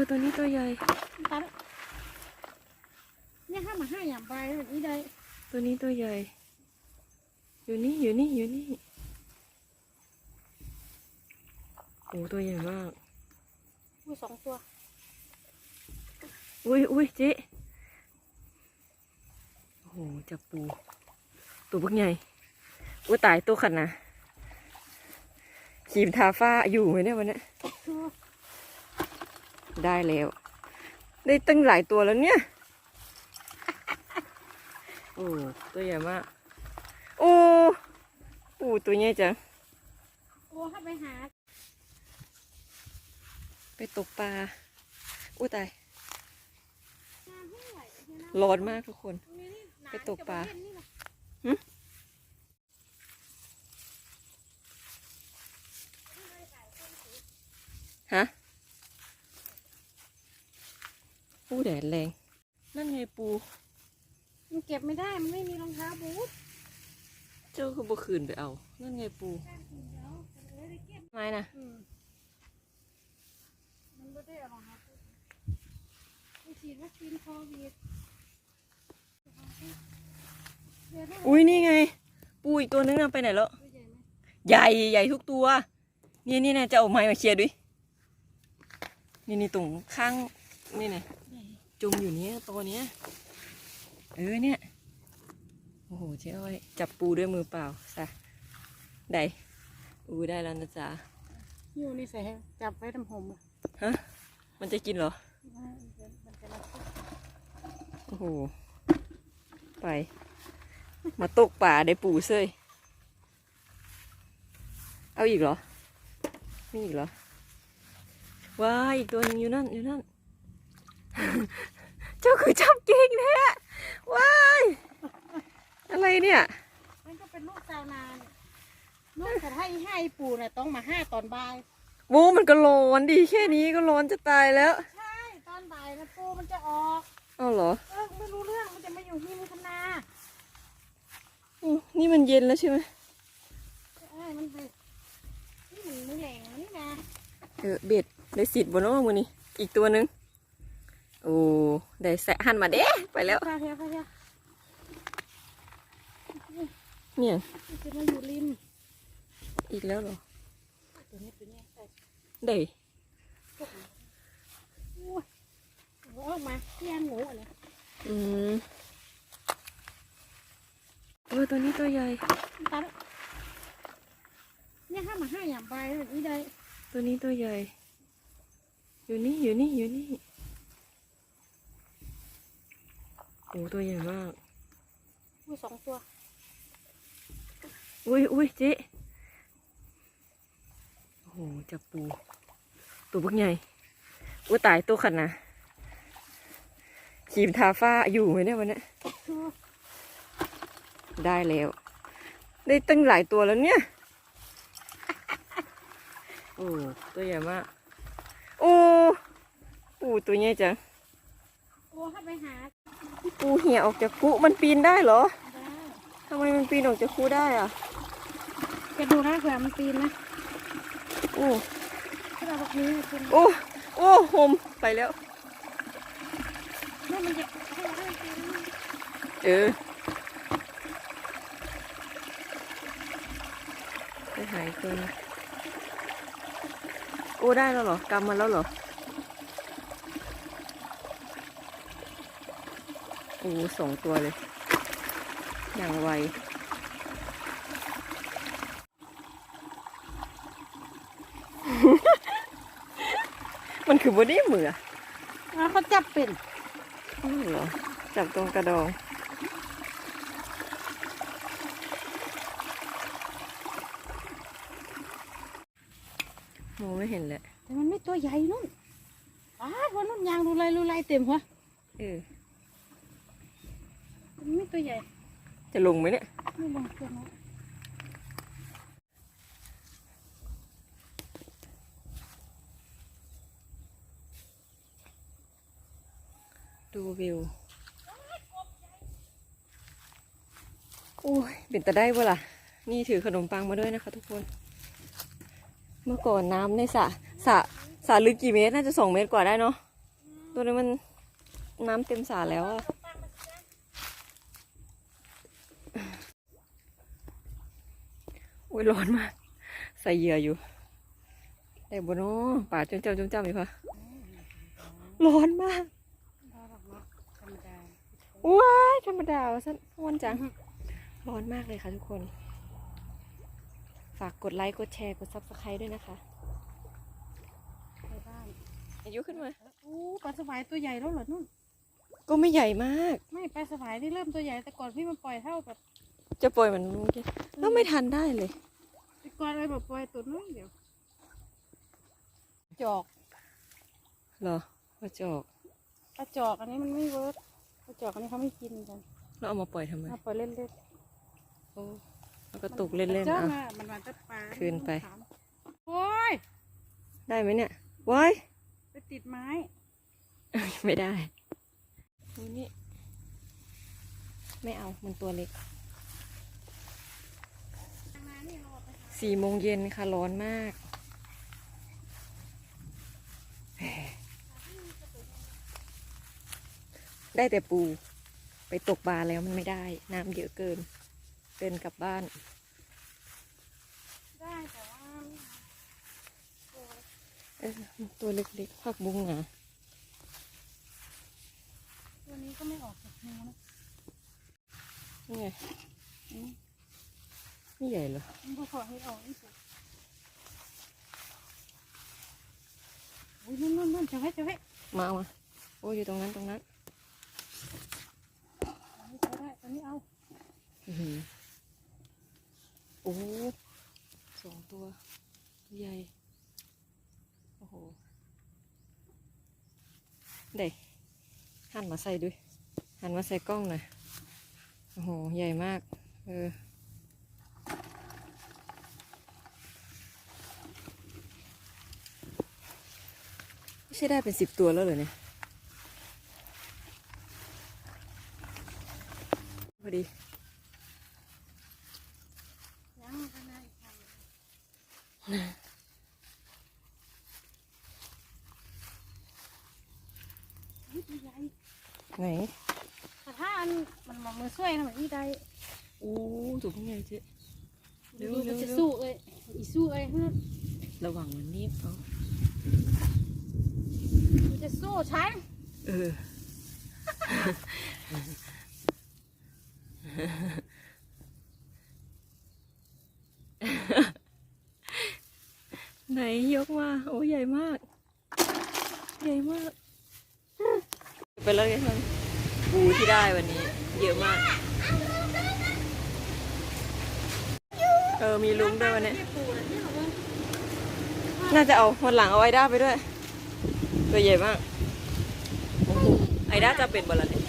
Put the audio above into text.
อตัวนี้ตัวใหญ่ตัดเนี่ยห้ามาห้าอย่างใบแบบนี้ได้ตัวนี้ตัวใหญ่ อยู่นี่อยู่นี่อยู่นี่โอ้ตัวใหญ่มากอุ้ยสองตัว อุ้ยอุ้ยเจ๊โอ้โหจับปู ตัวพวกใหญ่อุ้ยตายตัวขันนะขีมทาฟ้าอยู่ไหมเนี่ยวันเนี้ย ได้แล้ว ได้ตั้งหลายตัวแล้วเนี่ย โอ้ตัวใหญ่มาก โอ้ปูตัวใหญ่จังโอ้ถ้าไปหา ไปตกปลาอุ้ยตายหาให้ไหวเดี๋ยวนะร้อนมากทุกคนนี่นี่หนไปตกปลาจะมเนนี่นะหึฮะ ปูแดดแรง นั่นไงปูมันเก็บไม่ได้มันไม่มีรองเท้าบูทเจ้าคือบ่คืนไปเอา นั่นไงปูเดี๋ยวเดี๋ยวได้เก็บไม้นะอืมมันไม่ได้เอารองเท้าบูทไปฉีดวัคซีนโควิดเดี๋ยวได้อุ้ยนี่ไง ปูอีกตัวนึงน่ะไปไหนแล้วตัวใหญ่ไหมใหญ่ใหญ่ทุกตัว นี่นี่นะจะเอาไม้มาเคลียร์ด้วยนี่นี่ตรงข้างนี่นะ จมอยู่เนี้ยตัวเนี้ย เออเนี่ย โอ้โหเจ้อ้อยจับปูด้วยมือเปล่าซะได้อู้ได้แล้วนะจ๊ะอยู่นี่ใส่ให้จับไว้ทำผมอะฮะ มันจะกินเหรอมันจะมาซุกโอ้โห ไป มาตกป่าได้ปูเซยเอาอีกเหรอ มีอีกเหรอว้ายอีกตัวหนึงอยู่นั่นอยู่นั่น เจ้าคือจับเก่งแท้ว้ายอะไรเนี่ย มันก็เป็นลูกชาวนาเนี่ยลูกแต่ให้ให้ปู่เนี่ยต้องมาห้าตอนบ่าย วูมันก็ร้อนดิแค่นี้ก็ร้อนจะตายแล้วใช่ ตอนบ่ายนะปู่มันจะออก เอาเหรอเออไม่รู้เรื่องมันจะมาอยู่ที่มุทนาอืมนี่มันเย็นแล้วใช่ไหมใช่มันไปนี่มันไม่แรงนะนี่นะ เออเบ็ดได้สิทธิ์บนน้องมือนี่อีกตัวหนึง โอ้ได้แสะหันมาเด้ไปแล้วพาเทียพาเทียเนี่ยมันจะมาอยู่ริมอีกแล้วเหรอตัวนี้ตัวนี้ใส่ได้พวกนี้โอ้ยเอาออกมาเที่ยงหมูอะไรอืมเออตัวนี้ตัวใหญ่ตัดเนี่ยห้ามาห้าอย่างใบแบบนี้ได้ตัวนี้ตัวใหญ่ อยู่นี่อยู่นี่อยู่นี่ โอ้ตัวใหญ่มาก อุ้ยสองตัว อุ้ยอุ้ยเจ๊โอ้โหจับปู ตัวพวกใหญ่อุ้ยตายตัวขันนะขีมทาฟ้าอยู่ไหมเนี่ยวันเนี้ยได้แล้ว ได้ตั้งหลายตัวแล้วเนี่ย โอ้ตัวใหญ่มาก โอ้ปูตัวใหญ่จัง โอ้ถ้าไปหาปูเหี่ยออกจากคุมันปีนได้เหรอได้ทำไมมันปีนออกจากคุได้อะจะดูนะเผื่อมันปีนนะโอ้ถ้าเราแบบนี้คุณโอ้โอ้โหมไปแล้วนี่มันจะให้เราให้ปีนนะเออไปหายตัวนะโอ้ได้แล้วเหรอกำมันแล้วเหรอ อ้สองตัวเลย อย่างไวมันคือบอดี้มืออะอะเขาจับเป็นอ้าวเหรอจับตรงกระดอง มองไม่เห็นแหละแต่มันไม่ตัวใหญ่นู่นอ้าววันนู่นยางรูไรรูไรเต็มหัวเออมัน ไม่ตัวใหญ่ จะลงไหมเนี่ย ไม่ลงตัวน้อยดูวิว โอ้ย เป็นตะได้บ่ล่ะ นี่ถือขนมปังมาด้วยนะคะทุกคน เมื่อก่อนน้ำในสระสระสระลึกกี่เมตร น่าจะสองเมตรกว่าได้เนาะใตัวนี้มันน้ำเต็มสาแล้วอะ อ้ยร้อนมาก ใส่เหยื่ออยู่ ได้บนโอ้ป่าจมจำจมจำอีกปะร้อนมากได้หรอกเนาะธรรมดาว้ายธรรมดาวะสันวันจัง ร้อนมากเลยค่ะทุกคน ฝากกดไลค์ กดแชร์ กดซับสไครต์ด้วยนะคะไปบ้านอายุขึ้นมาอู้ปลาสวายตัวใหญ่แล้วเหรอนุ่น ก็ไม่ใหญ่มาก ไม่ปลาสวายนี่เริ่มตัวใหญ่แต่ก่อนพี่มันปล่อยเท่าแบบจะปล่อยมันเมื่อกี้แล้วไม่ทันได้เลยแต่ ก่อนเลยแบบปล่อยตัวน้อยเดียว จอกเหรอว่าจะออกปลาจอกอันนี้มันไม่เวิร์กปลาจอกอันนี้เขาไม่กินกันแล้วเอามาปล่อยทำไมเอาปล่อยเล่นโอ้แล้วๆก็ตกเล่นๆจ้าอะมามันมันจะปลาคืนไปโอ้ยได้ไหมเนี่ยว้ายไปติดไม้ ไม่ได้โอ้นี่ไม่เอามันตัวเล็ก สี่โมงเย็นค่ะร้อนมาก ได้แต่ปู ไปตกปลาแล้วมันไม่ได้ น้ำเยอะเกิน เดินกลับบ้าน ได้แต่ว่าเออตัวเล็กๆผักบุ้งอะตัวนี้ก็ไม่ออกจากหูนะนี่ไง ไม่ใหญ่เหรอมันก็ขอให้ออกนี่สิโอ้ยนู่นนู่นนู่นจะไว้จะไว้มาเอามาโอ้ยอยู่ตรงนั้นตรงนั้นอันนี้ใช้ได้อันนี้เอาอื้อหือโอ้สองตัวใหญ่ โอ้โหเด็กหันมาใส่ด้วยหันมาใส่กล้องหน่อยโอ้โห ใหญ่มาก เออ ใช่ได้เป็นสิบตัวแล้วเหรอเนี่ย พอดียังข้างหน้าอีกทางนี่ตัวใหญ่ไหนแต่ถ้าอันมันมองมือช่วยนะเหมือนอีใดโอ้ถูกยังไงเจ๊เร็วดูเร็มันวจะเร็วสู้เอ้ยอีสู้เอ้ยเพื่อนระวังมันนีบเอามัน จะสู้ฉันเออไหนยกมา โอ้ใหญ่มาก ใหญ่มาก ไปแล้วไงท่านปูที่ได้วันนี้ เยอะมาก เออ มีลุงด้วยวันนี้ที่ปูน่ะที่เราว่าน่าจะเอาวันหลังเอาไอด้าไปด้วย ตัวใหญ่มาก ไอด้าจะเป็นบอลละเนี่ย